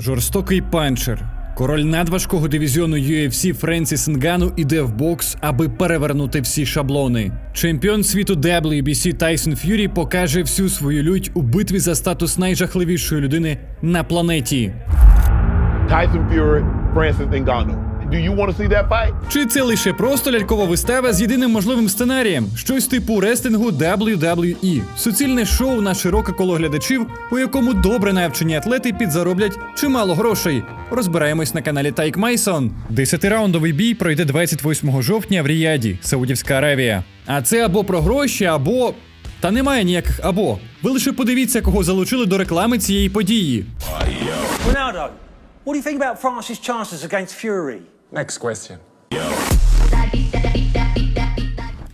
Жорстокий панчер. Король надважкого дивізіону UFC Френсіс Нгану іде в бокс, аби перевернути всі шаблони. Чемпіон світу WBC Тайсон Ф'юрі покаже всю свою лють у битві за статус найжахливішої людини на планеті. Тайсон Ф'юрі, Френсіс Ngannou. Do you want to see that fight? Чи це лише просто лялькова вистава з єдиним можливим сценарієм? Щось типу рестингу WWE. Суцільне шоу на широке коло глядачів, у якому добре навчені атлети підзароблять чимало грошей. Розбираємось на каналі Тайк Майсон. Десятираундовий бій пройде 28 жовтня в Ріяді, Саудівська Аравія. А це або про гроші, або. Та немає ніяких або. Ви лише подивіться, кого залучили до реклами цієї події. Ronaldo, what do you think about France's chances against Fury? Next question.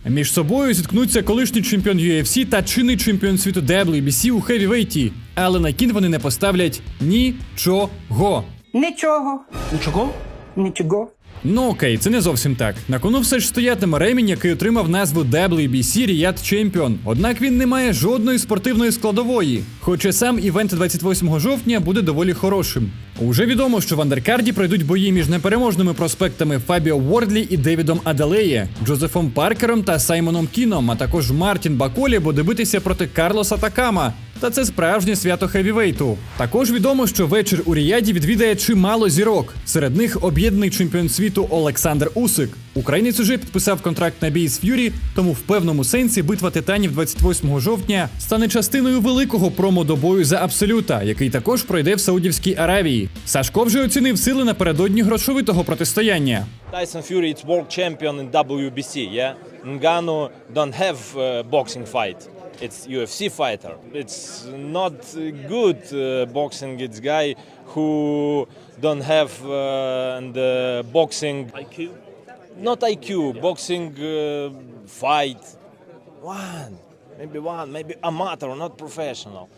Між собою зіткнуться колишній чемпіон UFC та чинний чемпіон світу WBC у хевівейті, але на кін вони не поставлять нічого. Нічого. Нічого? Нічого. Ну окей, це не зовсім так. На кону все ж стоятиме ремінь, який отримав назву WBC Riyadh Champion. Однак він не має жодної спортивної складової. Хоча сам івент 28 жовтня буде доволі хорошим. Уже відомо, що в андеркарді пройдуть бої між непереможними проспектами Фабіо Уордлі і Девідом Аделеє, Джозефом Паркером та Саймоном Кіном, а також Мартін Баколі буде битися проти Карлоса Такама. Та це справжнє свято хевівейту. Також відомо, що вечір у Ріяді відвідає чимало зірок. Серед них об'єднаний чемпіон світу Олександр Усик. Українець уже підписав контракт на бій з Ф'юрі, тому в певному сенсі битва титанів 28 жовтня стане частиною великого промо до бою за абсолюта, який також пройде в Саудівській Аравії. Сашко вже оцінив сили напередодні грошовитого протистояння. Fury is world champion in WBC, yeah? Ngannou don't have uh, boxing fight. It's UFC fighter. It's not good uh, boxing. It's guy who don't have uh, and uh, boxing IQ. Not IQ. Boxing uh, fight. One, maybe one, maybe amateur, not professional.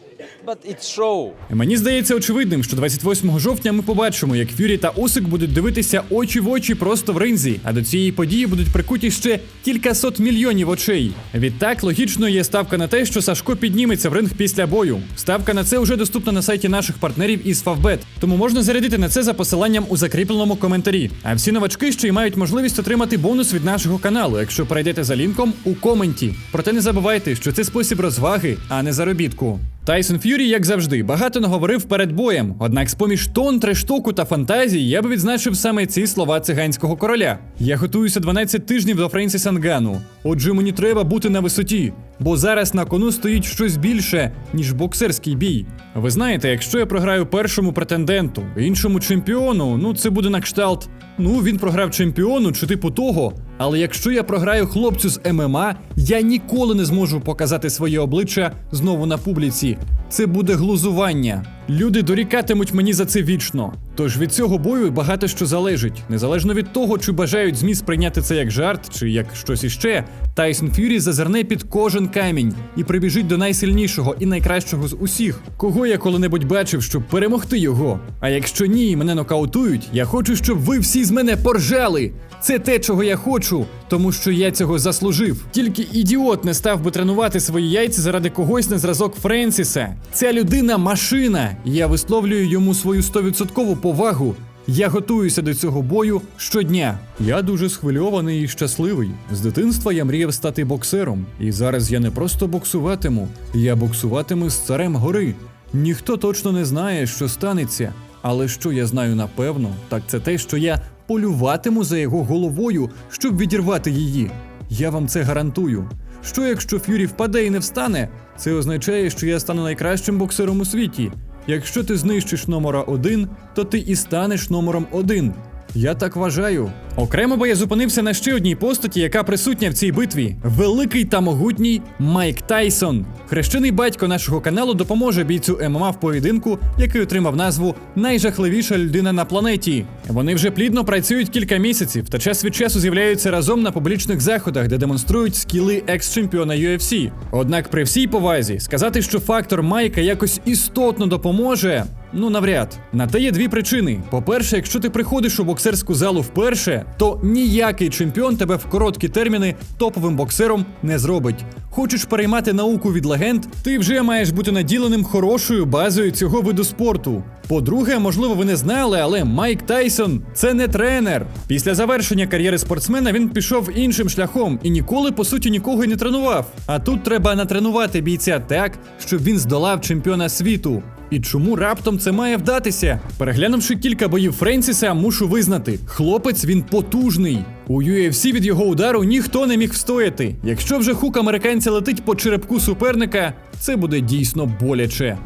But it's show. Мені здається очевидним, що 28 жовтня ми побачимо, як Фюрі та Усик будуть дивитися очі в очі просто в ринзі, а до цієї події будуть прикуті ще кількасот мільйонів очей. Відтак логічною є ставка на те, що Сашко підніметься в ринг після бою. Ставка на це вже доступна на сайті наших партнерів із Favbet, тому можна зарядити на це за посиланням у закріпленому коментарі. А всі новачки ще й мають можливість отримати бонус від нашого каналу, якщо перейдете за лінком у коменті. Проте не забувайте, що це спосіб розваги, а не заробітку. Тайсон Ф'юрі, як завжди, багато наговорив перед боєм. Однак, з-поміж тон, трештоку та фантазії, я би відзначив саме ці слова циганського короля. Я готуюся 12 тижнів до Френсіса Нгану. Отже, мені треба бути на висоті, бо зараз на кону стоїть щось більше, ніж боксерський бій. Ви знаєте, якщо я програю першому претенденту, іншому чемпіону, ну це буде на кшталт. Ну, він програв чемпіону чи типу того. Але якщо я програю хлопцю з ММА, я ніколи не зможу показати своє обличчя знову на публіці. Це буде глузування. Люди дорікатимуть мені за це вічно. Тож від цього бою багато що залежить, незалежно від того, чи бажають ЗМІ сприйняти це як жарт чи як щось іще. Тайсон Ф'юрі зазирне під кожен камінь і прибіжить до найсильнішого і найкращого з усіх, кого я коли-небудь бачив, щоб перемогти його. А якщо ні, мене нокаутують, я хочу, щоб ви всі з мене поржали. Це те, чого я хочу, тому що я цього заслужив. Тільки ідіот не став би тренувати свої яйця заради когось на зразок Френсіса. Ця людина машина. Я висловлюю йому свою 100% повагу. Я готуюся до цього бою щодня. Я дуже схвильований і щасливий. З дитинства я мріяв стати боксером, і зараз я не просто боксуватиму, я боксуватиму з царем гори. Ніхто точно не знає, що станеться. Але що я знаю напевно, так це те, що я полюватиму за його головою, щоб відірвати її. Я вам це гарантую. Що якщо Ф'юрі впаде і не встане, це означає, що я стану найкращим боксером у світі. Якщо ти знищиш номера один, то ти і станеш номером один. Я так вважаю. Окремо би я зупинився на ще одній постаті, яка присутня в цій битві: великий та могутній Майк Тайсон. Хрещений батько нашого каналу допоможе бійцю ММА в поєдинку, який отримав назву Найжахливіша людина на планеті. Вони вже плідно працюють кілька місяців та час від часу з'являються разом на публічних заходах, де демонструють скіли екс-чемпіона UFC. Однак, при всій повазі, сказати, що фактор Майка якось істотно допоможе. Ну, навряд. На те є дві причини. По-перше, якщо ти приходиш у боксерську залу вперше, то ніякий чемпіон тебе в короткі терміни топовим боксером не зробить. Хочеш переймати науку від легенд, ти вже маєш бути наділеним хорошою базою цього виду спорту. По-друге, можливо, ви не знали, але Майк Тайсон це не тренер. Після завершення кар'єри спортсмена він пішов іншим шляхом і ніколи, по суті, нікого не тренував. А тут треба натренувати бійця так, щоб він здолав чемпіона світу. І чому раптом це має вдатися? Переглянувши кілька боїв Френсіса, мушу визнати, хлопець він потужний. У UFC від його удару ніхто не міг встояти. Якщо вже хук американця летить по черепку суперника, це буде дійсно боляче.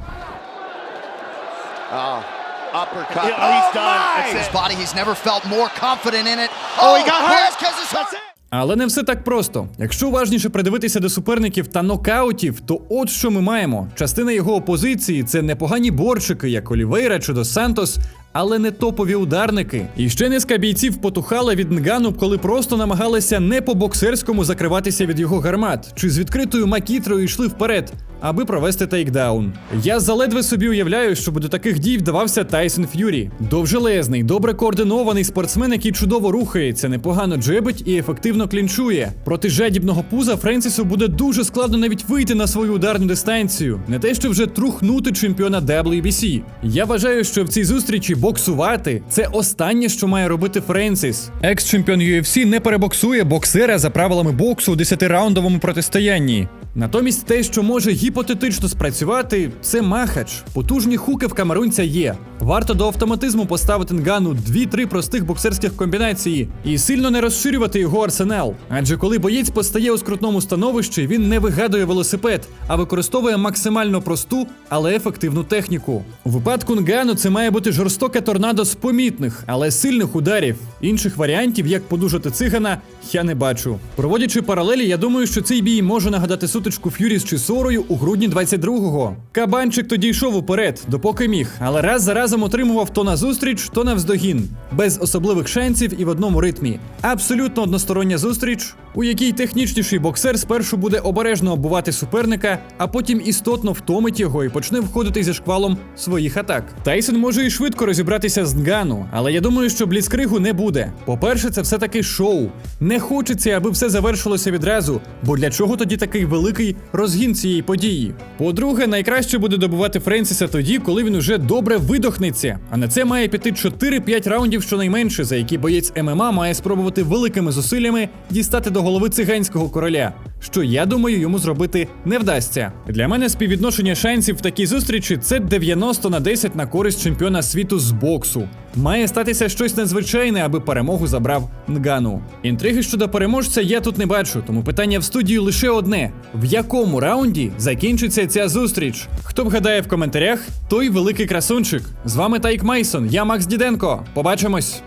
Uppercut. Yeah, oh, he's done. my! That's His it. body, he's never felt more confident in it. Oh, he got hurt. Vasquez is hurt. Але не все так просто. Якщо уважніше придивитися до суперників та нокаутів, то от що ми маємо. Частина його опозиції це непогані борчики, як Олівейра чи Дос Сантос, але не топові ударники. І ще низка бійців потухали від Нгану, коли просто намагалися не по-боксерському закриватися від його гармат, чи з відкритою макітрою йшли вперед, аби провести тейкдаун. Я заледве собі уявляю, що до таких дій вдавався Тайсон Ф'юрі. Довжелезний, добре координований спортсмен, який чудово рухається, непогано джебить і ефективно клінчує. Проти жадібного пуза Френсісу буде дуже складно навіть вийти на свою ударну дистанцію, не те, що вже трухнути чемпіона WBC. Я вважаю, що в цій зустрічі боксувати це останнє, що має робити Френсіс. Екс-чемпіон UFC не перебоксує боксера за правилами боксу у 10-раундовому протистоянні. Натомість те, що може гіпотетично спрацювати, це махач. Потужні хуки в камерунця є. Варто до автоматизму поставити Нгану 2-3 простих боксерських комбінації і сильно не розширювати його арсенал. Адже коли боєць постає у скрутному становищі, він не вигадує велосипед, а використовує максимально просту, але ефективну техніку. У випадку Нгану це має бути жорстоке торнадо з помітних, але сильних ударів. Інших варіантів, як подужати цигана, я не бачу. Проводячи паралелі, я думаю, що цей бій може нагадати сутичку Ф'юрі з Чісорою у грудні 22-го. Кабанчик тоді йшов уперед, допоки міг, але раз за разом отримував то на зустріч, то на вздогін, без особливих шансів і в одному ритмі. Абсолютно одностороння зустріч, у якій технічніший боксер спершу буде обережно оббувати суперника, а потім істотно втомить його і почне входити зі шквалом своїх атак. Тайсон може і швидко розібратися з Нгану, але я думаю, що бліцкригу не буде. По-перше, це все таки шоу. Не хочеться, аби все завершилося відразу, бо для чого тоді такий великий розгін цієї події? По-друге, найкраще буде добувати Френсіса тоді, коли він уже добре видохнеться. А на це має піти 4-5 раундів щонайменше, за які боєць ММА має спробувати великими зусиллями дістати до голови циганського короля. Що я думаю, йому зробити не вдасться. Для мене співвідношення шансів в такій зустрічі це 90 на 10 на користь чемпіона світу з боксу. Має статися щось надзвичайне, аби перемогу забрав Нгану. Інтриги щодо переможця я тут не бачу, тому питання в студію лише одне: в якому раунді закінчиться ця зустріч? Хто вгадає в коментарях, той великий красунчик. З вами Тайк Майсон, я Макс Діденко. Побачимось.